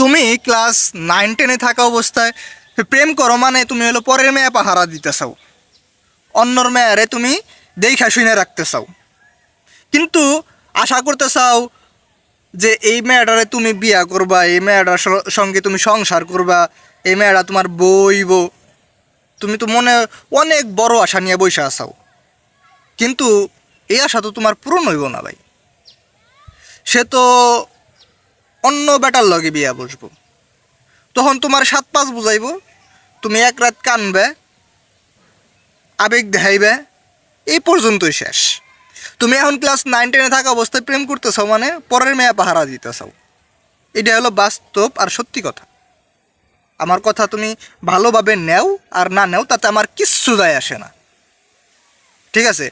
তুমি class nine টেনে থাকা অবস্থায় প্রেম করো মানে তুমি হলো পরের মেয়ে পাহারা দিতে চাও। অন্যর মেয়ারে তুমি দেখা শুনে রাখতে চাও। কিন্তু আশা করতে চাও যে এই মেয়েটারে তুমি বিয়া করবা, এই মেয়েটার সঙ্গে তুমি সংসার করবা, এই মেয়েটা তোমার বইব। তুমি তো মনে অনেক বড় আশা নিয়ে বসে আসাও কিন্তু এই আশা তো তোমার পূরণ হইব না ভাই। সে তো অন্য বেটার লগে বিয়া বসবো। তখন তোমার সাত পাঁচ বুঝাইব, তুমি এক রাত কানবে, আবেগ দেখাইবে, এই পর্যন্তই শেষ। তুমি এখন ক্লাস নাইন টেনে থাকা অবস্থায় প্রেম করতেছ মানে পরের মেয়ে পাহারা দিতেছাও এটা হলো বাস্তব আর সত্যি কথা। আমার কথা তুমি ভালোভাবে নেও আর না নেও, তাতে আমার কিচ্ছু যায় আসে না। ঠিক আছে?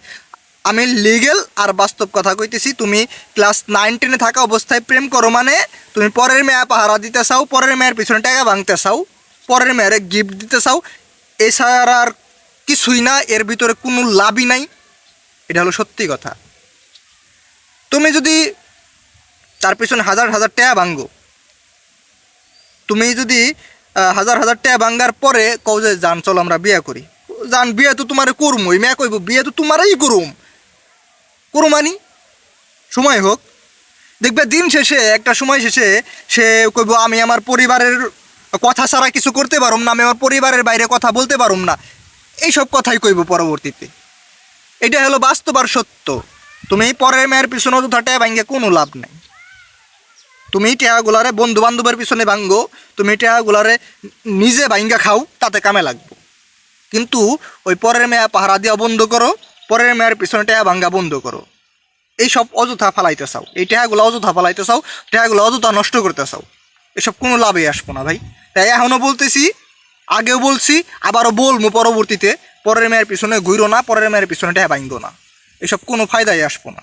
আমি লিগেল আর বাস্তব কথা কইতেছি, তুমি ক্লাস নাইন টেনে থাকা অবস্থায় প্রেম করো মানে তুমি পরের মেয়ে পাহারা দিতে চাও, পরের মেয়ের পিছনে টাকা ভাঙতে চাও, পরের মেয়ের গিফট দিতে চাও, এছাড়া আর কিছুই না, এর ভিতরে কোনো লাভই নাই। এটা হলো সত্যি কথা। তুমি যদি তার পিছনে হাজার হাজার টাকা ভাঙ্গো তুমি যদি হাজার হাজার টাকা ভাঙ্গার পরে কও যে যান চলো আমরা বিয়ে করি। যান বিয়ে তো তোমার করুম ওই মেয়ে কইব, বিয়ে তো তোমারই করুম। করুমানি সময় হোক। দেখবে দিন শেষে, একটা সময় শেষে সে কইব, আমি আমার পরিবারের কথা ছাড়া কিছু করতে পারুম না, আমি আমার পরিবারের বাইরে কথা বলতে পারুম না। এইসব কথাই কইব পরবর্তীতে। এটা হলো বাস্তব আর সত্য। তুমি পরের মেয়ের পিছনে অযথা টাকা ভাঙ্গে কোনো লাভ নাই। তুমি টেয়াগুলারে বন্ধু বান্ধবের পিছনে ভাঙ্গো তুমি টেয়াগুলারে নিজে ভাঙ্গা খাও, তাতে কামে লাগবো। কিন্তু ওই পরের মেয়া পাহারা দেওয়া বন্ধ করো, পরের মেয়ের পিছনে টেয়া ভাঙ্গা বন্ধ করো। এই সব অযথা ফালাইতে চাও। এই টেহাগুলো অযথা ফালাইতে চাও, টেহাগুলো অযথা নষ্ট করতে চাও। এসব কোনো লাভে আসব না ভাই। তাই এখনও বলতেছি, আগেও বলছি, আবারও বলব পরবর্তীতে, পরের মেয়ের পিছনে ঘুরো না, পরের মেয়ের পিছনে টেহা বাইন্দো না। এসব কোনো ফায়দাই আসব না।